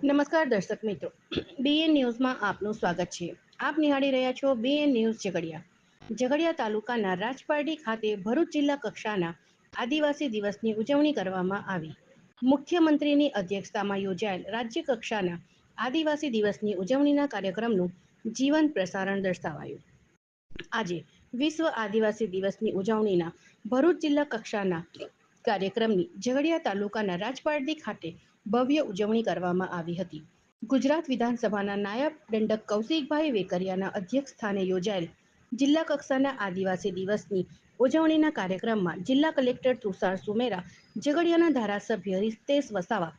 નમસ્કાર દર્શક મિત્રો. બીએન ન્યૂઝમાં આપનું સ્વાગત છે. આપ નિહાળી રહ્યા છો બીએન ન્યૂઝ ઝઘડિયા. ઝઘડિયા તાલુકાના રાજપારડી ખાતે ભરૂચ જિલ્લા કક્ષાના આદિવાસી દિવસની ઉજવણી કરવામાં આવી. મુખ્યમંત્રીની અધ્યક્ષતામાં યોજાયેલ રાજ્ય કક્ષાના આદિવાસી દિવસની ઉજવણીના કાર્યક્રમનું જીવંત પ્રસારણ દર્શાવાયું. આજે વિશ્વ આદિવાસી દિવસની ઉજવણીના ભરૂચ જિલ્લા કક્ષાના કાર્યક્રમની ઝઘડિયા તાલુકાના રાજપારડી ખાતે ભવ્ય ઉજવણી કરવામાં આવી હતી. ગુજરાત વિધાનસભાના નાયબ દંડક કૌશિકભાઈ વેકરિયાના અધ્યક્ષ સ્થાને યોજાયેલ જિલ્લા કક્ષાના આદિવાસી દિવસની ઉજવણીના કાર્યક્રમમાં જિલ્લા કલેક્ટર તુષાર સુમેરા, ઝઘડિયાના ધારાસભ્ય રિસ્તેશ વસાવા,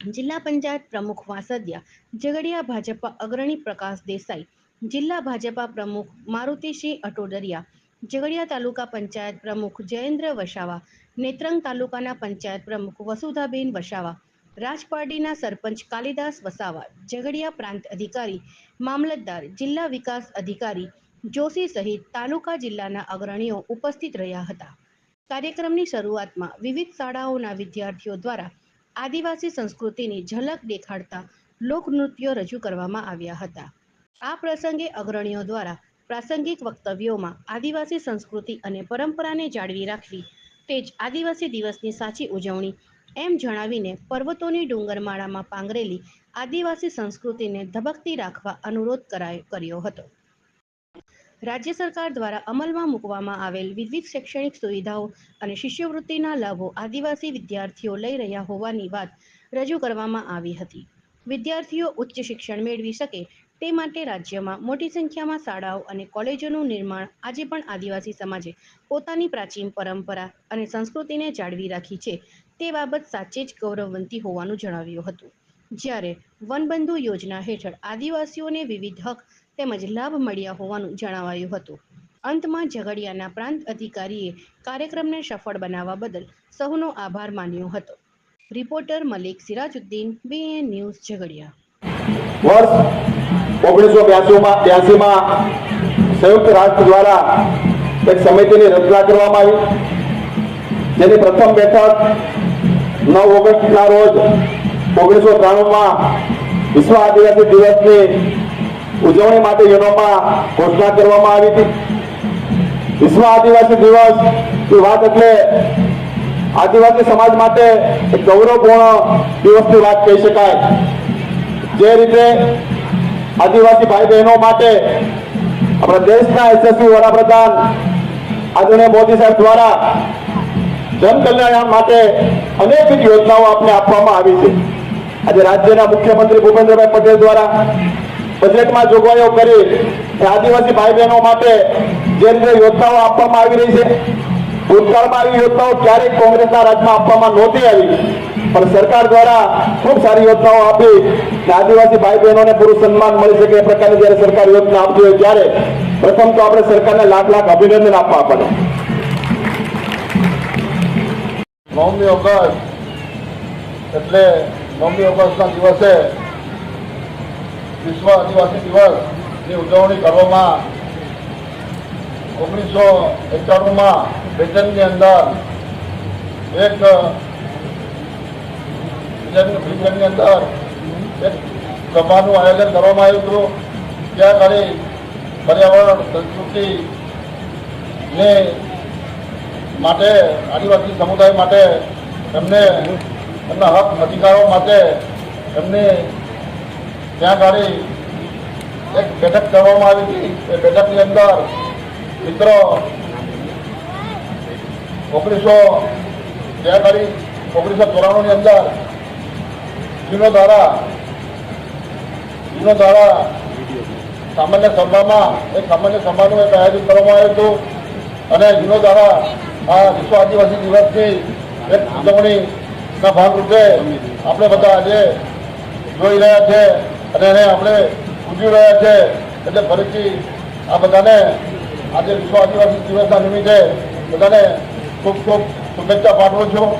જિલ્લા પંચાયત પ્રમુખ વાસદિયા, ઝઘડિયા ભાજપા અગ્રણી પ્રકાશ દેસાઈ, જિલ્લા ભાજપા પ્રમુખ મારુતિસિંહ અટોડરિયા ઝઘડિયા તાલુકા પંચાયત પ્રમુખ જયેન્દ્ર વસાવા, નેત્રંગ તાલુકાના પંચાયત પ્રમુખ વસુધાબેન વસાવા રાજપારડીના સરપંચ કાલિદાસ વસાવા, ઝઘડિયા પ્રાંત અધિકારી, મામલતદાર, જિલ્લા વિકાસ અધિકારી, જોશી સહિત તાલુકા જિલ્લાના અગ્રણીઓ ઉપસ્થિત રહ્યા હતા. કાર્યક્રમની શરૂઆતમાં વિવિધ શાળાઓના વિદ્યાર્થીઓ દ્વારા આદિવાસી સંસ્કૃતિની ઝલક દેખાડતા લોકનૃત્યો રજૂ કરવામાં આવ્યા હતા. આ પ્રસંગે અગ્રણીઓ દ્વારા પ્રાસંગિક વક્તવ્યોમાં આદિવાસી સંસ્કૃતિ અને પરંપરાને જાળવી રાખવી, તે જ આદિવાસી દિવસની સાચી ઉજવણી એમ જણાવીને પર્વતોની ડુંગરમાળામાં પાંગરેલી આદિવાસી સંસ્કૃતિને ધબકતી રાખવા અનુરોધ કરાય હતો. રાજ્ય સરકાર દ્વારા અમલમાં મૂકવામાં આવેલ વિવિધ શૈક્ષણિક સુવિધાઓ અને શિષ્યવૃત્તિના લાભો આદિવાસી વિદ્યાર્થીઓ લઈ રહ્યા હોવાની વાત રજૂ કરવામાં આવી હતી. વિદ્યાર્થીઓ ઉચ્ચ શિક્ષણ મેળવી શકે તે માટે રાજ્યમાં મોટી સંખ્યામાં શાળાઓ અને કોલેજોનું નિર્માણ આજે પણ આદિવાસી સમાજે પોતાની પ્રાચીન પરંપરા અને સંસ્કૃતિને જાળવી રાખી છે તે બાબત સાચે જ ગૌરવવંતી હોવાનું જણાવ્યું હતું. જ્યારે વનબંધુ યોજના હેઠળ આદિવાસીઓને વિવિધ હક તેમજ લાભ મળ્યા હોવાનું જણાવાયું હતું. અંતમાં ઝઘડિયાના પ્રાંત અધિકારીએ કાર્યક્રમને સફળ બનાવવા બદલ સૌનો આભાર માન્યો હતો. Reporter Malik Sirajuddin BN news Jhagadia. ઓગણીસો બ્યાસીમાં બ્યાસીમાં સંયુક્ત રાષ્ટ્ર દ્વારા એક સમિતિની રચના કરવામાં આવી. જેની પ્રથમ બેઠક નવ ઓગસ્ટના રોજ ઓગણીસો ત્રાણુંમાં વિશ્વ આદિવાસી દિવસની ઉજવણી માટે યુનોમાં ઘોષણા કરવામાં આવી હતી. વિશ્વ આદિવાસી દિવસની વાત એટલે આદિવાસી સમાજ માટે એક ગૌરવપૂર્ણ દિવસની વાત કહી શકાય. જે રીતે આદિવાસી ભાઈ બહેનો માટે આપણા દેશના યશસ્વી વડાપ્રધાન આદરણીય મોદી સાહેબ દ્વારા જનકલ્યાણ માટે અનેક યોજનાઓ આપને આપવામાં આવી છે. આજે રાજ્યના મુખ્યમંત્રી ભૂપેન્દ્રભાઈ પટેલ દ્વારા બજેટમાં જોગવાઈઓ કરી આદિવાસી ભાઈ બહેનો માટે જે રીતે યોજનાઓ આપવામાં આવી રહી છે, ભૂતકાળમાં આવી યોજનાઓ ક્યારેય કોંગ્રેસના રાજમાં આપવામાં નહોતી આવી. પણ સરકાર દ્વારા ખૂબ સારી યોજનાઓ આપી આદિવાસી ભાઈ બહેનોને પૂરું સન્માન મળી શકે એ પ્રકારની જયારે સરકાર યોજના આપતી હોય ત્યારે પ્રથમ તો આપણે સરકારને લાખ લાખ અભિનંદન આપવા પડે. નવમી ઓગસ્ટ એટલે નવમી ઓગસ્ટના દિવસે વિશ્વ આદિવાસી દિવસની ઉજવણી કરવામાં ઓગણીસો એકાણુંમાં બ્રિટનની અંદર એક બ્રિટનની અંદર એક સભાનું આયોજન કરવામાં આવ્યું હતું. ત્યાં ખાલી પર્યાવરણ, સંસ્કૃતિ ને માટે, આદિવાસી સમુદાય માટે એમને એમના હક અધિકારો માટે એમને ત્યાં ગાડી એક બેઠક કરવામાં આવી હતી. એ બેઠકની અંદર મિત્રો ઓગણીસો, ત્યાં ગાડી ઓગણીસો ચોરાણુંની અંદર જૂનો દ્વારા જૂનો દ્વારા સામાન્ય સભામાં એક સામાન્ય સભાનું એક આયોજન કરવામાં આવ્યું હતું. અને જૂનો દ્વારા આ વિશ્વ આદિવાસી દિવસની એક ઉજવણીના ભાગરૂપે આપણે બધા આજે જોઈ રહ્યા છે અને એને આપણે ઉજવી રહ્યા છે. એટલે ફરીથી આ બધાને આજે વિશ્વ આદિવાસી દિવસના નિમિત્તે બધાને ખૂબ ખૂબ શુભેચ્છા પાઠવું છું.